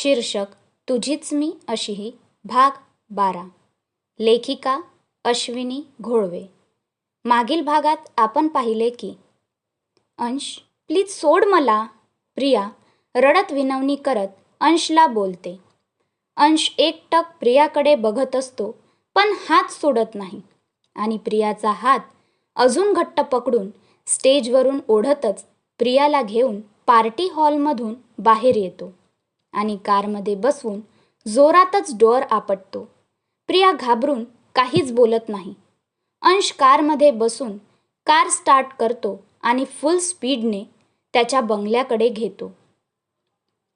शीर्षक तुझीच मी अशीही भाग बारा. लेखिका अश्विनी घोळवे. मागील भागात आपण पाहिले की अंश प्लीज सोड मला. प्रिया रडत विनवणी करत अंशला बोलते. अंश एकटक प्रियाकडे बघत असतो पण हात सोडत नाही. आणि प्रियाचा हात अजून घट्ट पकडून स्टेजवरून ओढतच प्रियाला घेऊन पार्टी हॉलमधून बाहेर येतो. आणि कारमध्ये बसवून जोरातच डोअर आपटतो. प्रिया घाबरून काहीच बोलत नाही. अंश कारमध्ये बसून कार स्टार्ट करतो आणि फुल स्पीडने त्याच्या बंगल्याकडे घेतो.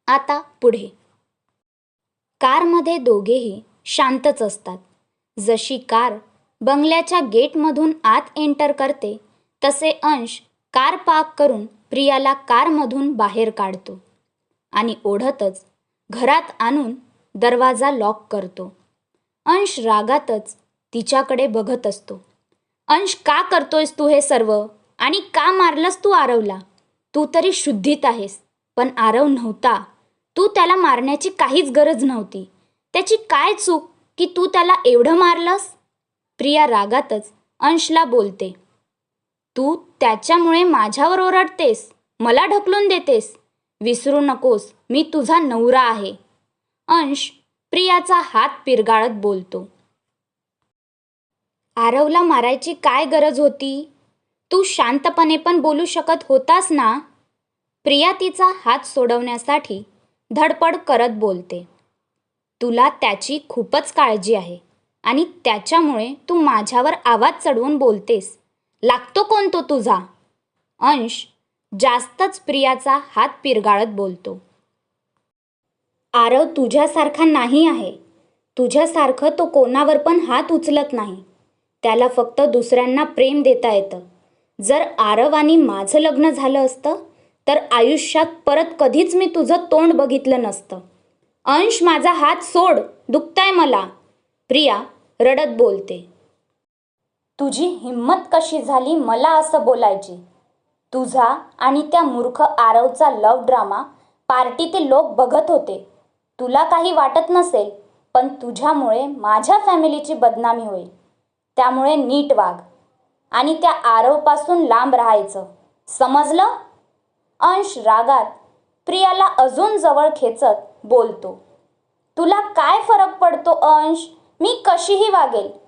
आता पुढे. कारमध्ये दोघेही शांतच असतात. जशी कार बंगल्याच्या गेटमधून आत एंटर करते तसे अंश कार पार्क करून प्रियाला कारमधून बाहेर काढतो. आणि ओढतच घरात आणून दरवाजा लॉक करतो. अंश रागातच तिच्याकडे बघत असतो. अंश का करतोयस तू हे सर्व? आणि का मारलंस तू आरवला? तू तरी शुद्धीत आहेस पण आरव नव्हता. तू त्याला मारण्याची काहीच गरज नव्हती. त्याची काय चूक की तू त्याला एवढं मारलंस? प्रिया रागातच अंशला बोलते. तू त्याच्यामुळे माझ्यावर ओरडतेस मला ढकलून देतेस. विसरू नकोस मी तुझा नवरा आहे. अंश प्रियाचा हात पिरगाळत बोलतो. आरवला मारायची काय गरज होती? तू शांतपणे पण बोलू शकत होतास ना? प्रिया तिचा हात सोडवण्यासाठी धडपड करत बोलते. तुला त्याची खूपच काळजी आहे आणि त्याच्यामुळे तू माझ्यावर आवाज चढवून बोलतेस. लागतो कोण तो तुझा? अंश जास्तच प्रियाचा हात पिरगाळत बोलतो. आरव तुझ्यासारखा नाही आहे. तुझ्यासारखं तो कोणावर पण हात उचलत नाही. त्याला फक्त दुसऱ्यांना प्रेम देता येतं. जर आरव आणि माझं लग्न झालं असतं तर आयुष्यात परत कधीच मी तुझं तोंड बघितलं नसतं. अंश माझा हात सोड दुखताय मला. प्रिया रडत बोलते. तुझी हिंमत कशी झाली मला असं बोलायची? तुझा आणि त्या मूर्ख आरवचा लव ड्रामा पार्टीतील लोक बघत होते. तुला काही वाटत नसेल पण तुझ्यामुळे माझ्या फॅमिलीची बदनामी होईल. त्यामुळे नीट वाग. आणि त्या आरवपासून लांब राहायचं. समजलं? अंश रागात प्रियाला अजून जवळ खेचत बोलतो. तुला काय फरक पडतो अंश? मी कशीही वागेल.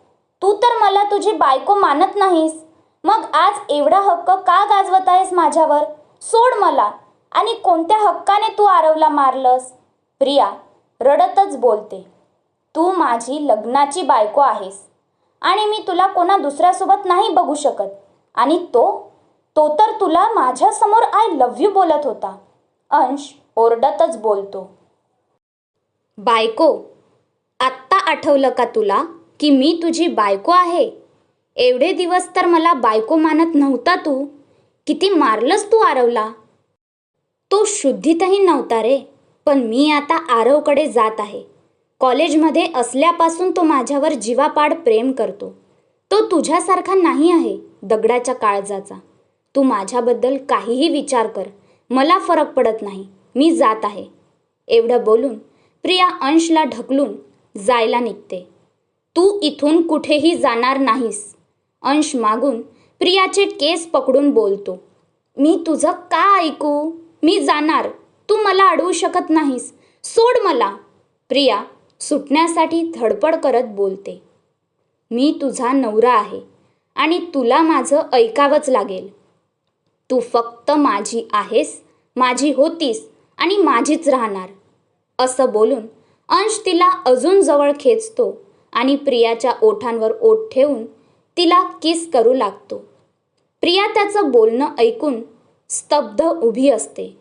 तू तर मला तुझी बायको मानत नाहीस. मग आज एवढा हक्क का गाजवत आहेस माझ्यावर? सोड मला. आणि कोणत्या हक्काने तू आरवला मारलंस? प्रिया रडतच बोलते. तू माझी लग्नाची बायको आहेस. आणि मी तुला कोणा दुसऱ्यासोबत नाही बघू शकत. आणि तो तो तर तुला माझ्यासमोर आय लव्ह यू बोलत होता. अंश ओरडतच बोलतो. बायको आत्ता आठवलं का तुला की मी तुझी बायको आहे? एवढे दिवस तर मला बायको मानत नव्हता तू. किती मारलंस तू आरवला. तो शुद्धीतही नव्हता रे पण मी आता आरवकडे जात आहे. कॉलेजमध्ये असल्यापासून तो माझ्यावर जीवापाड प्रेम करतो. तो तुझ्यासारखा नाही आहे दगडाच्या काळजाचा. तू माझ्याबद्दल काहीही विचार कर मला फरक पडत नाही मी जात आहे. एवढं बोलून प्रिया अंशला ढकलून जायला निघते. तू इथून कुठेही जाणार नाहीस. अंश मागून प्रियाचे केस पकडून बोलतो मी तुझं का ऐकू? मी जाणार. तू मला अडवू शकत नाहीस. सोड मला. प्रिया सुटण्यासाठी धडपड करत बोलते मी तुझा नवरा आहे आणि तुला माझं ऐकावंच लागेल. तू फक्त माझी आहेस माझी होतीस आणि माझीच राहणार. असं बोलून अंश तिला अजून जवळ खेचतो आणि प्रियाच्या ओठांवर ओठ ठेवून तिला किस करू लागतो. प्रिया त्याचं बोलणं ऐकून स्तब्ध उभी असते.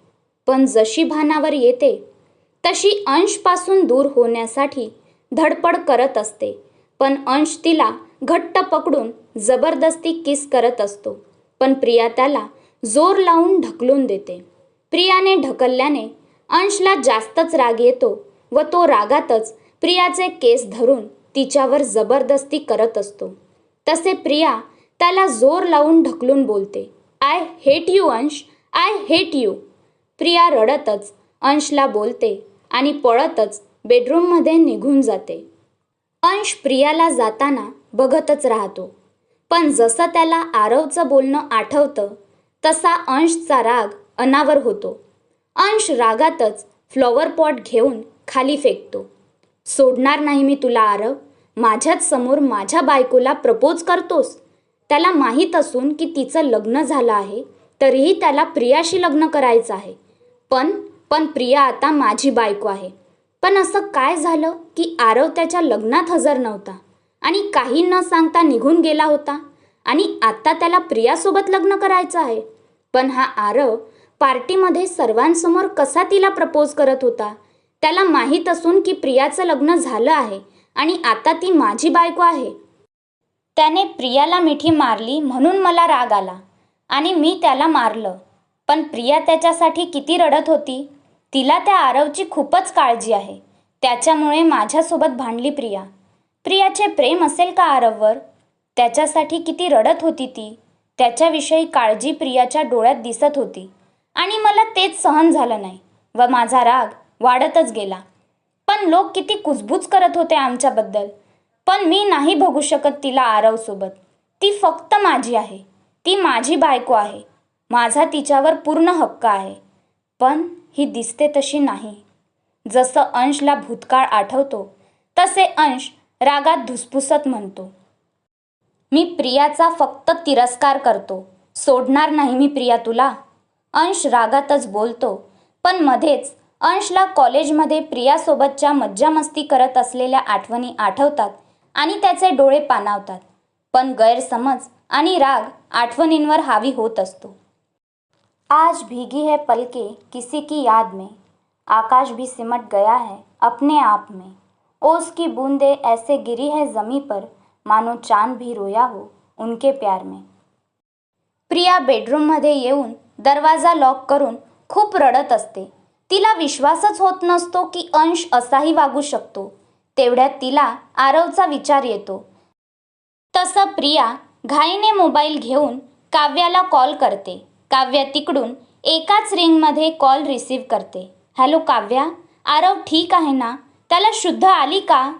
पण जशी भानावर येते तशी अंशपासून दूर होण्यासाठी धडपड करत असते. पण अंश तिला घट्ट पकडून जबरदस्ती किस करत असतो. पण प्रिया त्याला जोर लावून ढकलून देते. प्रियाने ढकलल्याने अंशला जास्तच राग येतो व तो रागातच प्रियाचे केस धरून तिच्यावर जबरदस्ती करत असतो. तसे प्रिया त्याला जोर लावून ढकलून बोलते. I hate you Ansh. I hate you. Priya रडतच अंशला बोलते आणि पळतच बेडरूममध्ये निघून जाते. अंश प्रियाला जाताना बघतच राहतो. पण जसं त्याला आरवचं बोलणं आठवतं तसा अंशचा राग अनावर होतो. अंश रागातच फ्लॉवर पॉट घेऊन खाली फेकतो. सोडणार नाही मी तुला आरव. माझ्याच समोर माझ्या बायकोला प्रपोज करतोस? त्याला माहीत असून की तिचं लग्न झालं आहे तरीही त्याला प्रियाशी लग्न करायचं आहे. पण पण प्रिया आता माझी बायको आहे. पण असं काय झालं की आरव त्याच्या लग्नात हजर नव्हता आणि काही न सांगता निघून गेला होता आणि आता त्याला प्रियासोबत लग्न करायचं आहे? पण हा आरव पार्टीमध्ये सर्वांसमोर कसा तिला प्रपोज करत होता? त्याला माहीत असून की प्रियाचं लग्न झालं आहे आणि आता ती माझी बायको आहे. त्याने प्रियाला मिठी मारली म्हणून मला राग आला आणि मी त्याला मारलं. पण प्रिया त्याच्यासाठी किती रडत होती? तिला त्या आरवची खूपच काळजी आहे. त्याच्यामुळे माझ्यासोबत भांडली प्रिया. प्रियाचे प्रेम असेल का आरववर? त्याच्यासाठी किती रडत होती ती? त्याच्याविषयी काळजी प्रियाच्या डोळ्यात दिसत होती. आणि मला तेच सहन झालं नाही व माझा राग वाढतच गेला. पण लोक किती कुजबूज करत होते आमच्याबद्दल. पण मी नाही बघू शकत तिला आरवसोबत. ती फक्त माझी आहे. ती माझी बायको आहे. माझा तिच्यावर पूर्ण हक्क आहे. पण ही दिसते तशी नाही. जसं अंशला भूतकाळ आठवतो तसे अंश रागात धुसफुसत म्हणतो. मी प्रियाचा फक्त तिरस्कार करतो. सोडणार नाही मी प्रिया तुला? अंश रागातच बोलतो पण मध्येच अंशला कॉलेजमध्ये प्रियासोबतच्या मज्जामस्ती करत असलेल्या आठवणी आठवतात आणि त्याचे डोळे पाणावतात. पण गैरसमज आणि राग आठवणींवर हावी होत असतो. आज भीगी है पलके किसी की याद में. आकाश भी सिमट गया है अपने आप में. ओस की बूंदे ऐसे गिरी है जमी पर मानो चांद भी रोया हो उनके प्यार में. प्रिया बेडरूममध्ये येऊन दरवाजा लॉक करून खूप रडत असते. तिला विश्वासच होत नसतो की अंश असाही वागू शकतो. तेवढ्यात तिला आरवचा विचार येतो. तसं प्रिया घाईने मोबाईल घेऊन काव्याला कॉल करते. काव्या तिकडून एकाच रिंगमध्ये कॉल रिसीव करते. हॅलो काव्या आरव ठीक आहे ना? त्याला शुद्ध आली का?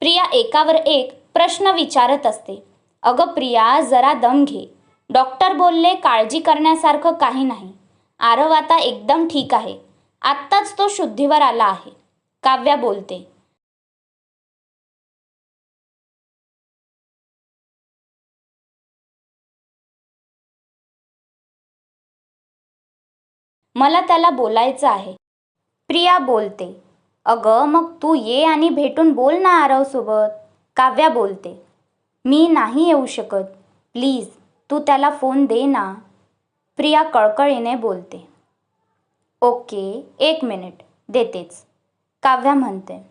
प्रिया एकावर एक प्रश्न विचारत असते. अगं प्रिया जरा दम घे. डॉक्टर बोलले काळजी करण्यासारखं काही नाही. आरव आता एकदम ठीक आहे. आत्ताच तो शुद्धीवर आला आहे. काव्या बोलते. मला त्याला बोलायचं आहे. प्रिया बोलते. अगं मग तू ये आणि भेटून बोल ना आरवसोबत. काव्या बोलते. मी नाही येऊ शकत. प्लीज तू त्याला फोन दे ना. प्रिया कळकळीने बोलते. ओके एक मिनिट. देतेच. काव्या म्हणते.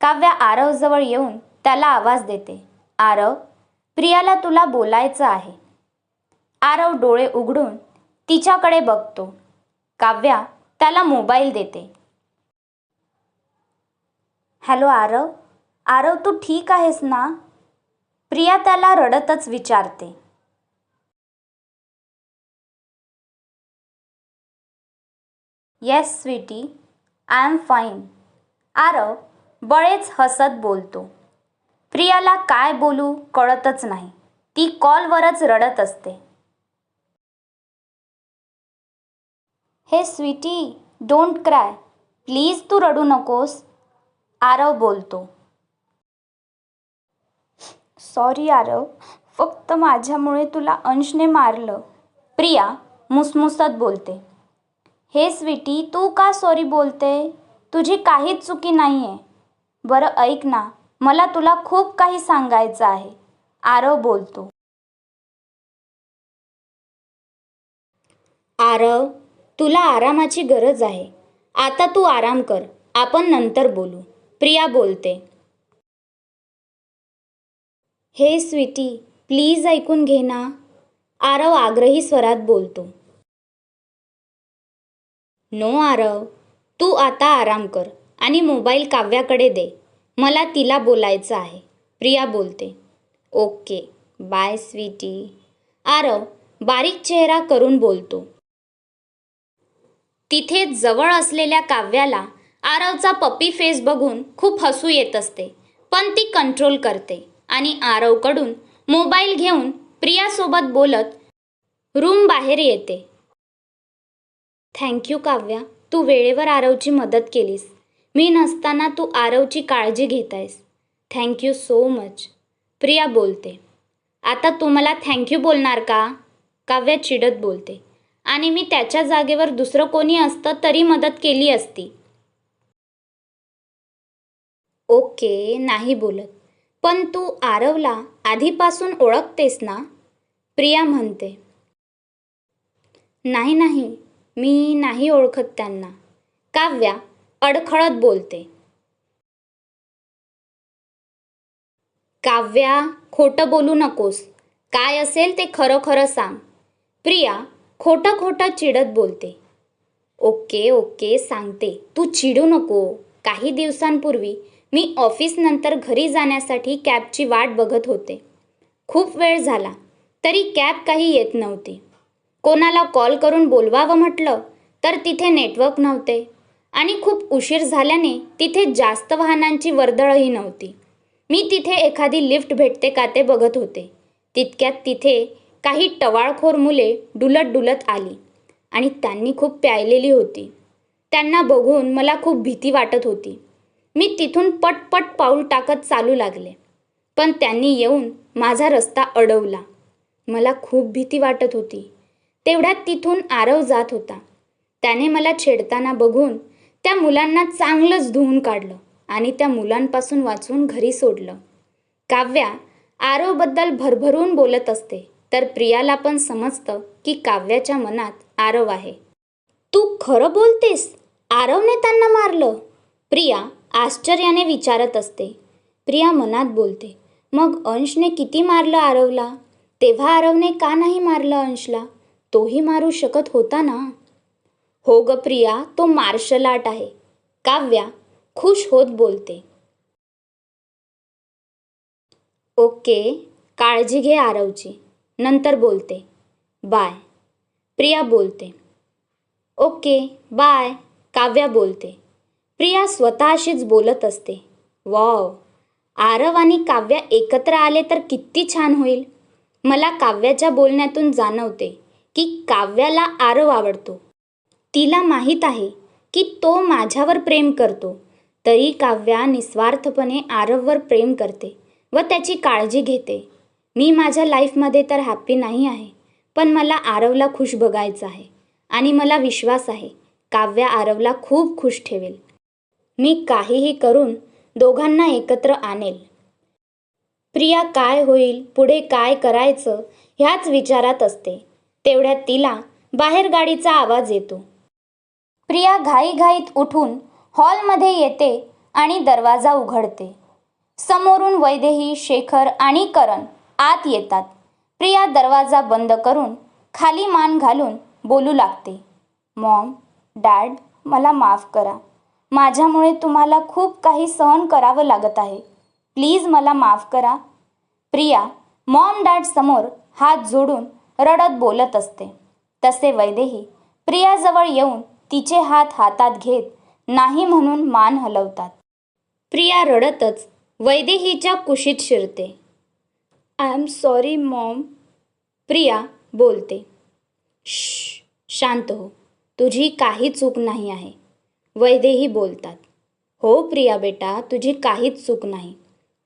काव्या आरवजवळ येऊन त्याला आवाज देते. आरव प्रियाला तुला बोलायचं आहे. आरव डोळे उघडून तिच्याकडे बघतो. काव्या त्याला मोबाईल देते. हॅलो आरव आरव तू ठीक आहेस ना? प्रिया त्याला रडतच विचारते. Yes sweetie I am fine Aarav बळेच हसत बोलतो. प्रियाला काय बोलू कळतच नाही. ती कॉलवरच रडत असते. Hey sweetie don't cry please तू रडू नकोस. आरव बोलतो. सॉरी आरव. फक्त माझ्यामुळे तुला अंशने मारलं. प्रिया मुसमुसत बोलते. हे स्वीटी तू का सॉरी बोलते? तुझी काहीच चुकी नाही आहे बरं ऐक ना मला तुला खूप काही सांगायचं आहे. आरव बोलतो. आरव तुला आरामाची गरज आहे. आता तू आराम कर. आपण नंतर बोलू. प्रिया बोलते. हे स्वीटी प्लीज ऐकून घे ना. आरव आग्रही स्वरात बोलतो. नो आरव तू आता आराम कर आणि मोबाईल काव्याकडे दे. मला तिला बोलायचं आहे. प्रिया बोलते. Okay bye Sweety. आरव बारीक चेहरा करून बोलतो. तिथे जवळ असलेल्या काव्याला आरवचा पप्पी फेस बघून खूप हसू येत असते पण ती कंट्रोल करते आणि आरवकडून मोबाईल घेऊन प्रियासोबत बोलत रूम बाहेर येते. थँक्यू काव्या. तू वेळेवर आरवची मदत केलीस. मी नसताना तू आरवची काळजी घेत आहेस थँक्यू सो मच प्रिया बोलते. आता तू मला थँक्यू बोलणार का? काव्या चिडत बोलते. आणि मी त्याच्या जागेवर दुसरं कोणी असतं तरी मदत केली असती. ओके नाही बोलत. पण तू आरवला आधीपासून ओळखतेस ना? प्रिया म्हणते. नाही नाही. मी नाही ओळखत त्यांना. काव्या अडखळत बोलते. काव्या खोटं बोलू नकोस. काय असेल ते खरं खरं सांग. प्रिया खोटं खोटं चिडत बोलते. ओके ओके सांगते. तू चिडू नको. काही दिवसांपूर्वी मी ऑफिसनंतर घरी जाण्यासाठी कॅबची वाट बघत होते. खूप वेळ झाला. तरी कॅब काही येत नव्हती. कोणाला कॉल करून बोलवावं म्हटलं तर तिथे नेटवर्क नव्हते. आणि खूप उशीर झाल्याने तिथे जास्त वाहनांची वर्दळही नव्हती. मी तिथे एखादी लिफ्ट भेटते का ते बघत होते. तितक्यात तिथे काही टवाळखोर मुले डुलत डुलत आली आणि त्यांनी खूप प्यायलेली होती. त्यांना बघून मला खूप भीती वाटत होती. मी तिथून पटपट पाऊल टाकत चालू लागले. पण त्यांनी येऊन माझा रस्ता अडवला. मला खूप भीती वाटत होती. तेवढ्यात तिथून आरव जात होता. त्याने मला छेडताना बघून त्या मुलांना चांगलंच धुवून काढलं आणि त्या मुलांपासून वाचून घरी सोडलं. काव्या आरवबद्दल भरभरून बोलत असते तर प्रियाला पण समजतं की काव्याच्या मनात आरव आहे. तू खरं बोलतेस? आरवने त्यांना मारलं? प्रिया आश्चर्याने विचारत असते. प्रिया मनात बोलते मग अंशने किती मारलं आरवला? तेव्हा आरवने का नाही मारलं अंशला? तोही मारू शकत होता ना? हो ग प्रिया तो मार्शल आर्ट आहे. काव्या खुश होत बोलते. ओके काळजी घे आरवची. नंतर बोलते. बाय. प्रिया बोलते. Okay bye. काव्या बोलते. प्रिया स्वतःशीच बोलत असते. वॉव. आरव आणि काव्या एकत्र आले तर किती छान होईल. मला काव्याच्या बोलण्यातून जाणवते. की काव्याला आरव आवडतो. तिला माहीत आहे की तो माझ्यावर प्रेम करतो. तरी काव्या निस्वार्थपणे आरववर प्रेम करते व त्याची काळजी घेते. मी माझ्या लाईफमध्ये तर हॅप्पी नाही आहे पण मला आरवला खुश बघायचं आहे आणि मला विश्वास आहे काव्या आरवला खूप खुश ठेवेल. मी काहीही करून दोघांना एकत्र आणेल. प्रिया काय होईल पुढे काय करायचं ह्याच विचारात असते. तेवढ्यात तिला बाहेर गाडीचा आवाज येतो. प्रिया घाईघाईत उठून हॉलमध्ये येते आणि दरवाजा उघडते. समोरून वैदेही शेखर आणि करण आत येतात. प्रिया दरवाजा बंद करून खाली मान घालून बोलू लागते. मॉम डॅड मला माफ करा. माझ्यामुळे तुम्हाला खूप काही सहन करावं लागत आहे. प्लीज मला माफ करा. प्रिया मॉम डॅड समोर हात जोडून रडत बोलत असते. तसे वैदेही प्रियाजवळ येऊन तिचे हात हातात घेत नाही म्हणून मान हलवतात. प्रिया रडतच वैदेहीच्या कुशीत शिरते. I am sorry mom Priya बोलते. श शांत हो. तुझी काही चूक नाही आहे. वैदेही बोलतात. हो प्रिया बेटा तुझी काहीच चूक नाही.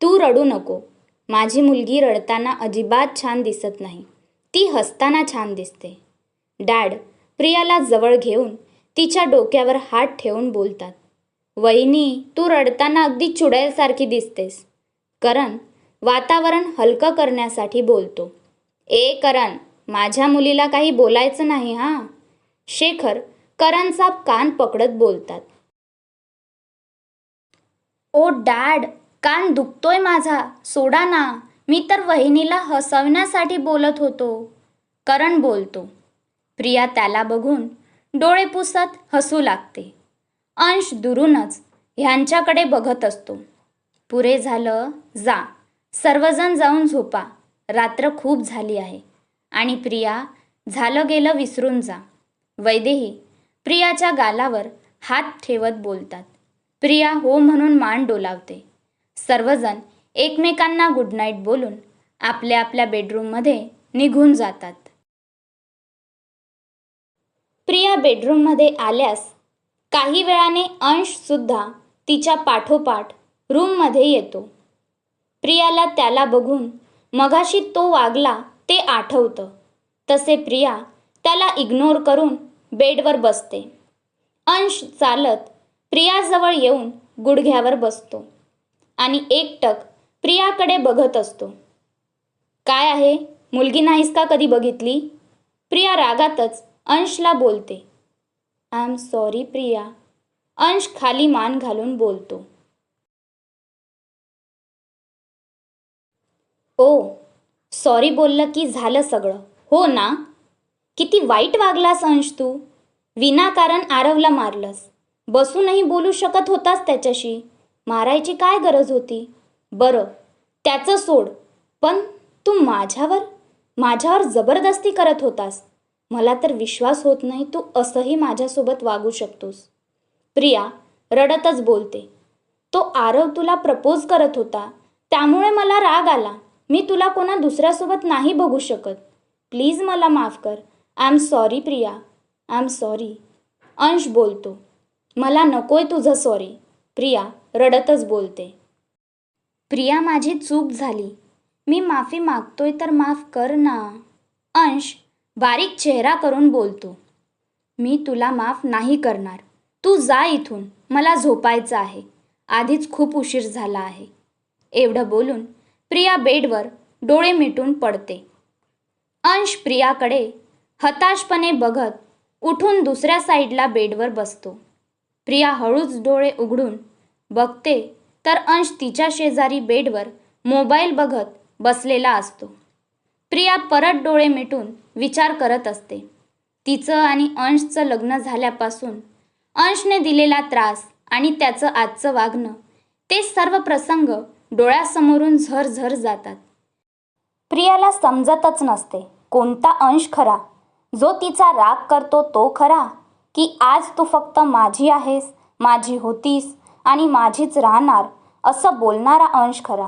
तू रडू नको. माझी मुलगी रडताना अजिबात छान दिसत नाही. ती हसताना छान दिसते. डॅड प्रियाला जवळ घेऊन तिच्या डोक्यावर हात ठेवून बोलतात. वहिनी तू रडताना अगदी चुडेलसारखी दिसतेस. करण वातावरण हलकं करण्यासाठी बोलतो. ए करण माझ्या मुलीला काही बोलायचं नाही हां? शेखर करणचा कान पकडत बोलतात. ओ डॅड कान दुखतोय माझा. सोडा ना. मी तर वहिनीला हसवण्यासाठी बोलत होतो. करण बोलतो. प्रिया त्याला बघून डोळे पुसत हसू लागते. अंश दुरूनच ह्यांच्याकडे बघत असतो. पुरे झालं जा. सर्वजण जाऊन झोपा. रात्र खूप झाली आहे. आणि प्रिया झालं गेलं विसरून जा. वैदेही प्रियाच्या गालावर हात ठेवत बोलतात. प्रिया हो म्हणून मान डोलावते. सर्वजण एकमेकांना गुड नाईट बोलून आपल्या आपल्या बेडरूममध्ये निघून जातात. प्रिया बेडरूममध्ये आल्यास काही वेळाने अंशसुद्धा तिच्या पाठोपाठ रूममध्ये येतो. प्रियाला त्याला बघून मगाशी तो वागला ते आठवतं. तसे प्रिया त्याला इग्नोर करून बेडवर बसते. अंश चालत प्रियाजवळ येऊन गुडघ्यावर बसतो. आणि एकटक प्रियाकडे बघत असतो. काय आहे? मुलगी नाहीस का कधी बघितली? प्रिया रागातच अंशला बोलते. I am sorry Priya. Ansh खाली मान घालून बोलतो. ओ सॉरी बोललं की झालं सगळं. हो ना? किती वाईट वागलास अंश तू. विनाकारण आरवला मारलंस. बसूनही बोलू शकत होतास त्याच्याशी. मारायची काय गरज होती? बरं त्याचं सोड. पण तू माझ्यावर माझ्यावर जबरदस्ती करत होतास. मला तर विश्वास होत नाही तू असंही माझ्यासोबत वागू शकतोस. प्रिया रडतच बोलते. तो आरव तुला प्रपोज करत होता. त्यामुळे मला राग आला. मी तुला कोणा दुसऱ्यासोबत नाही बघू शकत. प्लीज मला माफ कर. I am sorry Priya. I am sorry Ansh बोलतो. मला नकोय तुझं सॉरी प्रिया रडतच बोलते. प्रिया माझी चूक झाली. मी माफी मागतोय तर माफ कर ना. अंश बारीक चेहरा करून बोलतो. मी तुला माफ नाही करणार. तू जा इथून. मला झोपायचं आहे. आधीच खूप उशीर झाला आहे. एवढं बोलून प्रिया बेडवर डोळे मिटून पडते. अंश प्रियाकडे हताशपणे बघत उठून दुसऱ्या साईडला बेडवर बसतो. प्रिया हळूच डोळे उघडून बघते तर अंश तिच्या शेजारी बेडवर मोबाईल बघत बसलेला असतो. प्रिया परत डोळे मिटून विचार करत असते. तिचं आणि अंशचं लग्न झाल्यापासून अंशने दिलेला त्रास आणि त्याचं आजचं वागणं ते सर्व प्रसंग डोळ्यासमोरून झरझर जातात. प्रियाला समजतच नसते कोणता अंश खरा. जो तिचा राग करतो तो खरा की आज तू फक्त माझी आहेस माझी होतीस आणि माझीच राहणार. असं बोलणारा अंश खरा.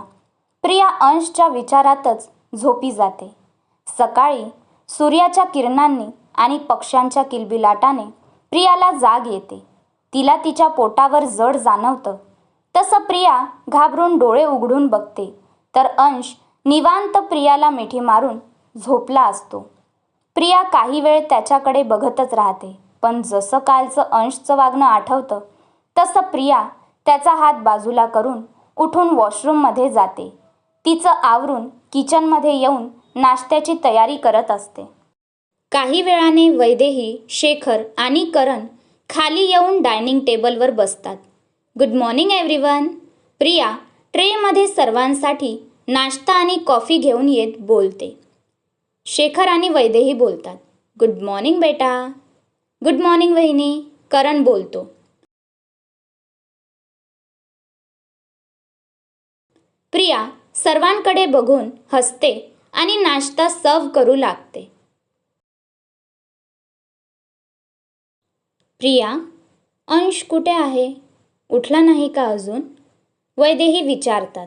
प्रिया अंशच्या विचारातच झोपी जाते. सकाळी सूर्याच्या किरणांनी आणि पक्ष्यांच्या किलबिलाटाने प्रियाला जाग येते. तिला तिच्या पोटावर जड जाणवतं. तसं प्रिया घाबरून डोळे उघडून बघते. तर अंश निवांत प्रियाला मिठी मारून झोपला असतो. प्रिया काही वेळ त्याच्याकडे बघतच राहते. पण जसं कालचं अंशचं वागणं आठवतं तसं प्रिया त्याचा हात बाजूला करून उठून वॉशरूममध्ये जाते. तिचं आवरून किचनमध्ये येऊन नाश्त्याची तयारी करत असते. काही वेळाने वैदेही शेखर आणि करण खाली येऊन डायनिंग टेबलवर बसतात. Good morning everyone. प्रिया ट्रेमध्ये सर्वांसाठी नाश्ता आणि कॉफी घेऊन येत बोलते. शेखर आणि वैदेही बोलतात गुड मॉर्निंग बेटा. गुड मॉर्निंग वहिनी करण बोलतो. प्रिया सर्वांकडे बघून हसते आणि नाश्ता सर्व करू लागते. प्रिया अंश कुठे आहे? उठला नाही का अजून? वैदेही विचारतात.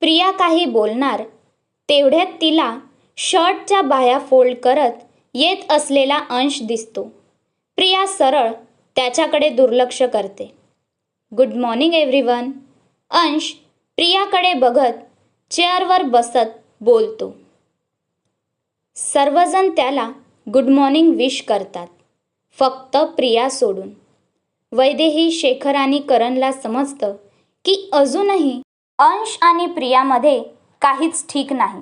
प्रिया काही बोलणार तेवढ्यात तिला शर्टच्या बाह्या फोल्ड करत येत असलेला अंश दिसतो. प्रिया सरळ त्याच्याकडे दुर्लक्ष करते. गुड मॉर्निंग एव्हरीवन अंश प्रियाकडे बघत चेअरवर बसत बोलतो. सर्वजण त्याला गुड मॉर्निंग विश करतात. फक्त प्रिया सोडून. वैदेही शेखर आणि करणला समजतं की अजूनही अंश आणि प्रियामध्ये काहीच ठीक नाही.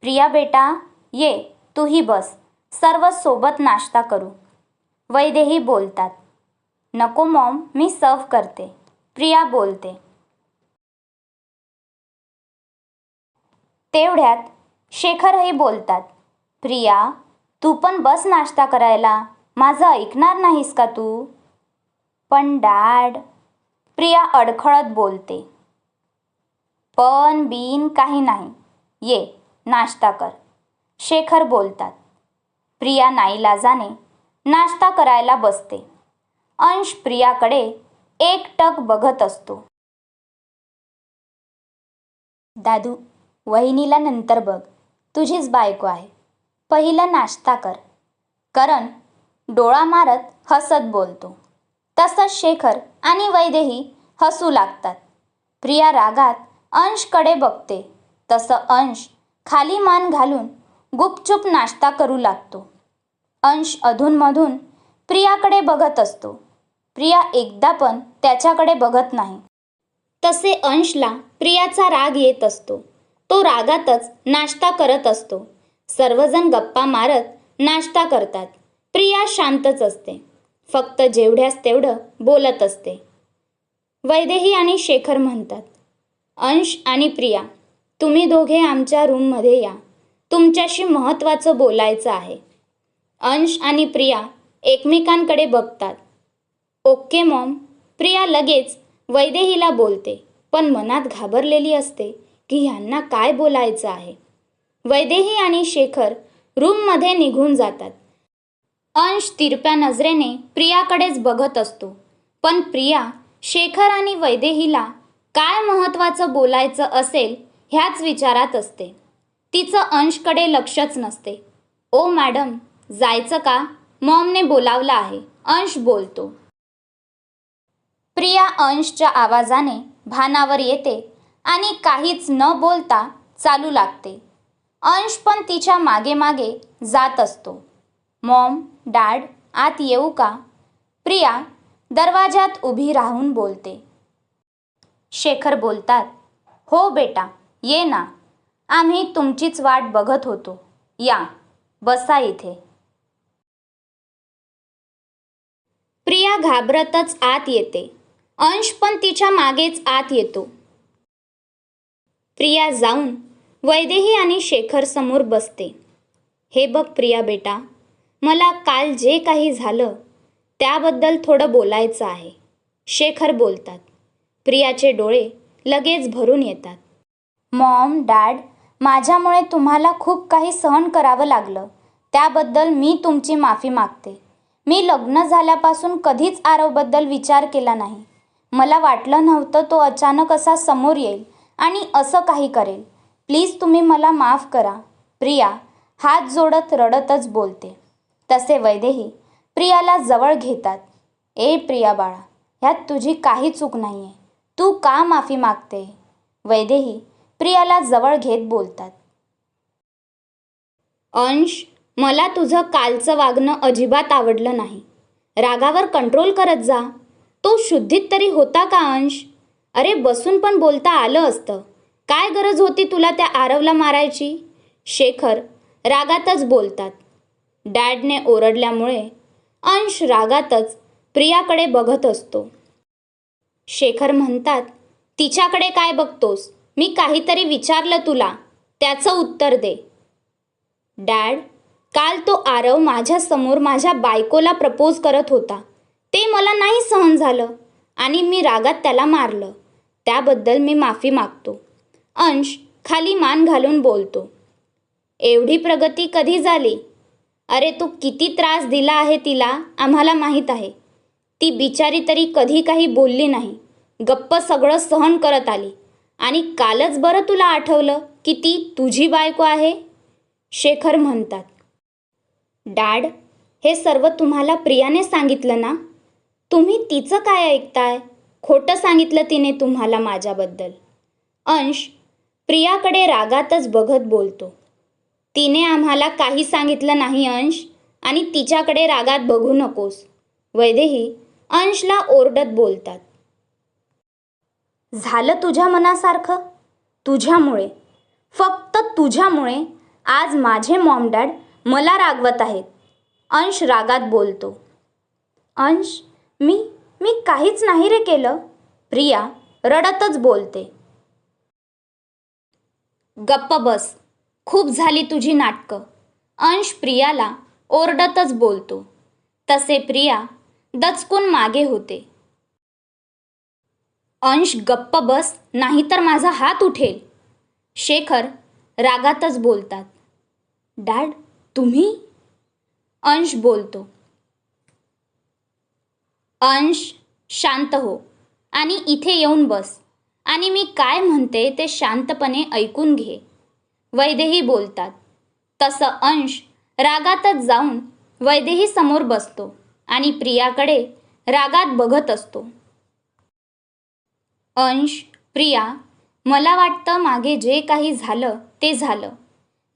प्रिया बेटा ये तूही बस. सर्व सोबत नाश्ता करू. वैदेही बोलतात. नको मॉम मी सर्व करते. प्रिया बोलते. तेवढ्यात शेखरही बोलतात प्रिया तू पण बस नाश्ता करायला. माझं ऐकणार नाहीस का तू? पण डॅड प्रिया अडखळत बोलते. पण बीन काही नाही. ये नाश्ता कर. शेखर बोलतात. प्रिया नाईलाजाने नाश्ता करायला बसते. अंश प्रियाकडे एकटक बघत असतो. दादू वहिनीला नंतर बघ. तुझीच बायको आहे. पहिलं नाश्ता कर. करण डोळा मारत हसत बोलतो. तसंच शेखर आणि वैदेही हसू लागतात. प्रिया रागात अंशकडे बघते. तसं अंश खाली मान घालून गुपचूप नाश्ता करू लागतो. अंश अधूनमधून प्रियाकडे बघत असतो. प्रिया एकदा पण त्याच्याकडे बघत नाही. तसे अंशला प्रियाचा राग येत असतो. तो रागातच नाश्ता करत असतो. सर्वजण गप्पा मारत नाश्ता करतात. प्रिया शांतच असते. फक्त जेवढ्यास तेवढं बोलत असते. वैदेही आणि शेखर म्हणतात अंश आणि प्रिया तुम्ही दोघे आमच्या रूममध्ये या. तुमच्याशी महत्त्वाचं बोलायचं आहे. अंश आणि प्रिया एकमेकांकडे बघतात. Okay Maugham. प्रिया लगेच वैदेहीला बोलते पण मनात घाबरलेली असते की ह्यांना काय बोलायचं आहे. वैदेही आणि शेखर रूममध्ये निघून जातात. अंश तिरप्या नजरेने प्रियाकडेच बघत असतो पण प्रिया शेखर आणि वैदेहीला काय महत्त्वाचं बोलायचं असेल ह्याच विचारात असते. तिचं अंशकडे लक्षच नसते. ओ मॅडम जायचं का? मॉमने बोलावलं आहे. अंश बोलतो. प्रिया अंशच्या आवाजाने भानावर येते आणि काहीच न बोलता चालू लागते. अंश पण तिच्यामागे मागे जात असतो. मॉम डॅड आत येऊ का? प्रिया दरवाजात उभी राहून बोलते. शेखर बोलतात हो बेटा ये ना. आम्ही तुमचीच वाट बघत होतो. या बसा इथे. प्रिया घाबरतच आत येते. अंश पण तिच्या मागेच आत येतो. प्रिया जाऊन वैदेही आणि शेखर समोर बसते. हे बघ प्रिया बेटा मला काल जे काही झालं त्याबद्दल थोडं बोलायचं आहे शेखर बोलतात. प्रियाचे डोळे लगेच भरून येतात. मॉम डॅड माझ्यामुळे तुम्हाला खूप काही सहन करावं लागलं त्याबद्दल मी तुमची माफी मागते. मी लग्न झाल्यापासून कधीच आरवबद्दल विचार केला नाही. मला वाटलं नव्हतं तो अचानक असा समोर येईल आणि असं काही करेल. प्लीज तुम्ही मला माफ करा. प्रिया हात जोडत रडतच बोलते. तसे वैदेही प्रियाला जवळ घेतात. ए प्रिया बाळा ह्यात तुझी काही चूक नाही आहे तू का माफी मागते? वैदेही प्रियाला जवळ घेत बोलतात. अंश मला तुझं कालचं वागणं अजिबात आवडलं नाही. रागावर कंट्रोल करत जा. तो शुद्धीत तरी होता का अंश? अरे बसून पण बोलता आलं असतं. काय गरज होती तुला त्या आरवला मारायची? शेखर रागातच बोलतात. डॅडने ओरडल्यामुळे अंश रागातच प्रियाकडे बघत असतो. शेखर म्हणतात तिच्याकडे काय बघतोस? मी काहीतरी विचारलं तुला. त्याचं उत्तर दे. डॅड काल तो आरव माझ्यासमोर माझ्या बायकोला प्रपोज करत होता. ते मला नाही सहन झालं आणि मी रागात त्याला मारलं. त्याबद्दल मी माफी मागतो. अंश खाली मान घालून बोलतो. एवढी प्रगती कधी झाली? अरे तू किती त्रास दिला आहे तिला आम्हाला माहीत आहे. ती बिचारी तरी कधी काही बोलली नाही. गप्प सगळं सहन करत आली. आणि कालच बरं तुला आठवलं की ती तुझी बायको आहे? शेखर म्हणतात. डॅड हे सर्व तुम्हाला प्रियाने सांगितलं ना? तुम्ही तिचं काय ऐकताय? खोटं सांगितलं तिने तुम्हाला माझ्याबद्दल. अंश प्रियाकडे रागातच बघत बोलतो. तिने आम्हाला काही सांगितलं नाही अंश आणि तिच्याकडे रागात बघू नकोस. वैदेही अंशला ओरडत बोलतात. झालं तुझ्या मनासारखं? तुझ्यामुळे. फक्त तुझ्यामुळे आज माझे मॉम डॅड मला रागवत आहेत. अंश रागात बोलतो. अंश मी मी काहीच नाही रे केलं. प्रिया रडतच बोलते. गप्प बस खूप झाली तुझी नाटकं. अंश प्रियाला ओरडतच बोलतो. तसे प्रिया दचकून मागे होते. अंश गप्प बस नाहीतर माझा हात उठेल. शेखर रागातच बोलतात. डॅड तुम्ही? अंश बोलतो. अंश शांत हो. आणि इथे येऊन बस. आणि मी काय म्हणते ते शांतपणे ऐकून घे. वैदेही बोलतात. तसं अंश रागातच जाऊन वैदेही समोर बसतो आणि प्रियाकडे रागात बघत असतो. अंश प्रिया मला वाटतं मागे जे काही झालं ते झालं.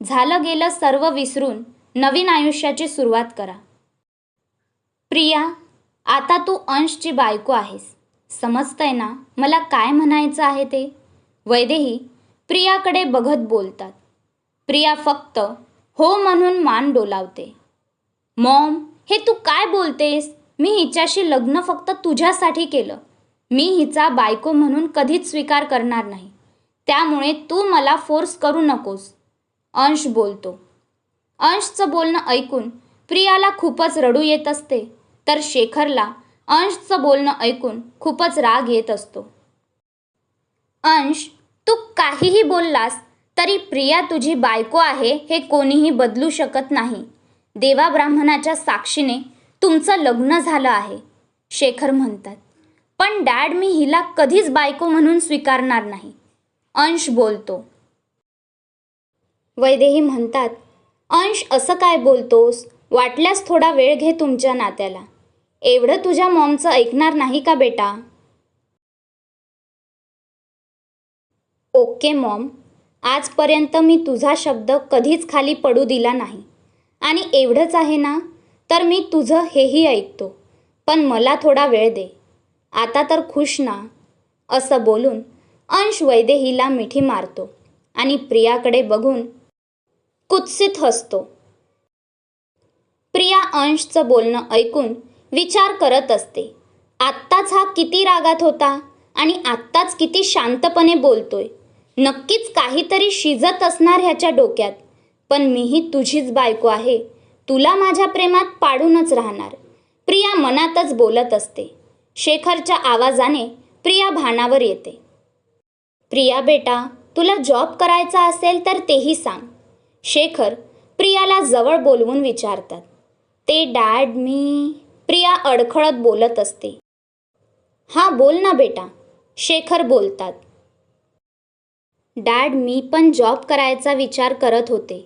झालं गेलं सर्व विसरून नवीन आयुष्याची सुरुवात करा. प्रिया आता तू अंशची बायको आहेस. समजतंय ना? मला काय म्हणायचं आहे ते? वैदेही प्रियाकडे बघत बोलतात. प्रिया फक्त हो म्हणून मान डोलावते. मॉम हे तू काय बोलतेस? मी हिच्याशी लग्न फक्त तुझ्यासाठी केलं. मी हिचा बायको म्हणून कधीच स्वीकार करणार नाही. त्यामुळे तू मला फोर्स करू नकोस. अंश बोलतो. अंशचं बोलणं ऐकून प्रियाला खूपच रडू येत असते. तर शेखरला अंशचं बोलणं ऐकून खूपच राग येत असतो. अंश तू काहीही बोललास तरी प्रिया तुझी बायको आहे हे कोणीही बदलू शकत नाही. देवा ब्राह्मणाच्या साक्षीने तुमचं लग्न झालं आहे. शेखर म्हणतात. पण डॅड मी हिला कधीच बायको म्हणून स्वीकारणार नाही. अंश बोलतो. वैदेही म्हणतात अंश असं काय बोलतोस? वाटल्यास थोडा वेळ घे तुमच्या नात्याला. एवढं तुझ्या मॉमचं ऐकणार नाही का बेटा? Okay mom. आजपर्यंत मी तुझा शब्द कधीच खाली पडू दिला नाही. आणि एवढंच आहे ना? तर मी तुझं हेही ऐकतो. पण मला थोडा वेळ दे. आता तर खुश ना? असं बोलून अंश वैदेहीला मिठी मारतो आणि प्रियाकडे बघून कुत्सित हसतो. प्रिया अंशचं बोलणं ऐकून विचार करत असते. आत्ताच हा किती रागात होता आणि आत्ताच किती शांतपणे बोलतोय. नक्कीच काहीतरी शिजत असणार ह्याच्या डोक्यात. पण मीही तुझीच बायको आहे. तुला माझ्या प्रेमात पाडूनच राहणार. प्रिया मनातच बोलत असते. शेखरच्या आवाजाने प्रिया भानावर येते. प्रिया बेटा तुला जॉब करायचा असेल तर तेही सांग. शेखर प्रियाला जवळ बोलवून विचारतात. ते डॅड मी प्रिया अडखळत बोलत असते. हां बोल ना बेटा शेखर बोलतात. डॅड मी पण जॉब करायचा विचार करत होते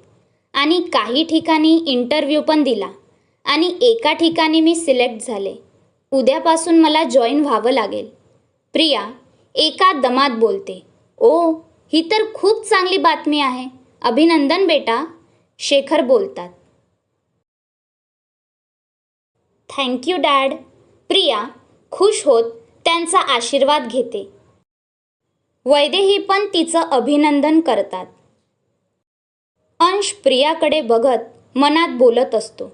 आणि काही ठिकाणी इंटरव्ह्यू पण दिला आणि एका ठिकाणी मी सिलेक्ट झाले. उद्यापासून मला जॉईन व्हावं लागेल. प्रिया एका दमात बोलते ओ ही तर खूप चांगली बातमी आहे. अभिनंदन बेटा शेखर बोलतात. Thank you dad. प्रिया खुश होत त्यांचा आशीर्वाद घेते. वैदेही पण तिचं अभिनंदन करतात. अंश प्रियाकडे बघत मनात बोलत असतो.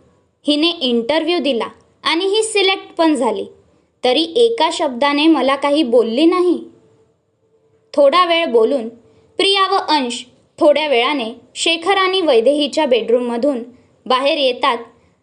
हिने इंटरव्ह्यू दिला आणि ही सिलेक्ट पण झाली. तरी एका शब्दाने मला काही बोलली नाही. थोडा वेळ बोलून प्रिया व अंश थोड्या वेळाने शेखर आणि वैदेहीच्या बेडरूममधून बाहेर येतात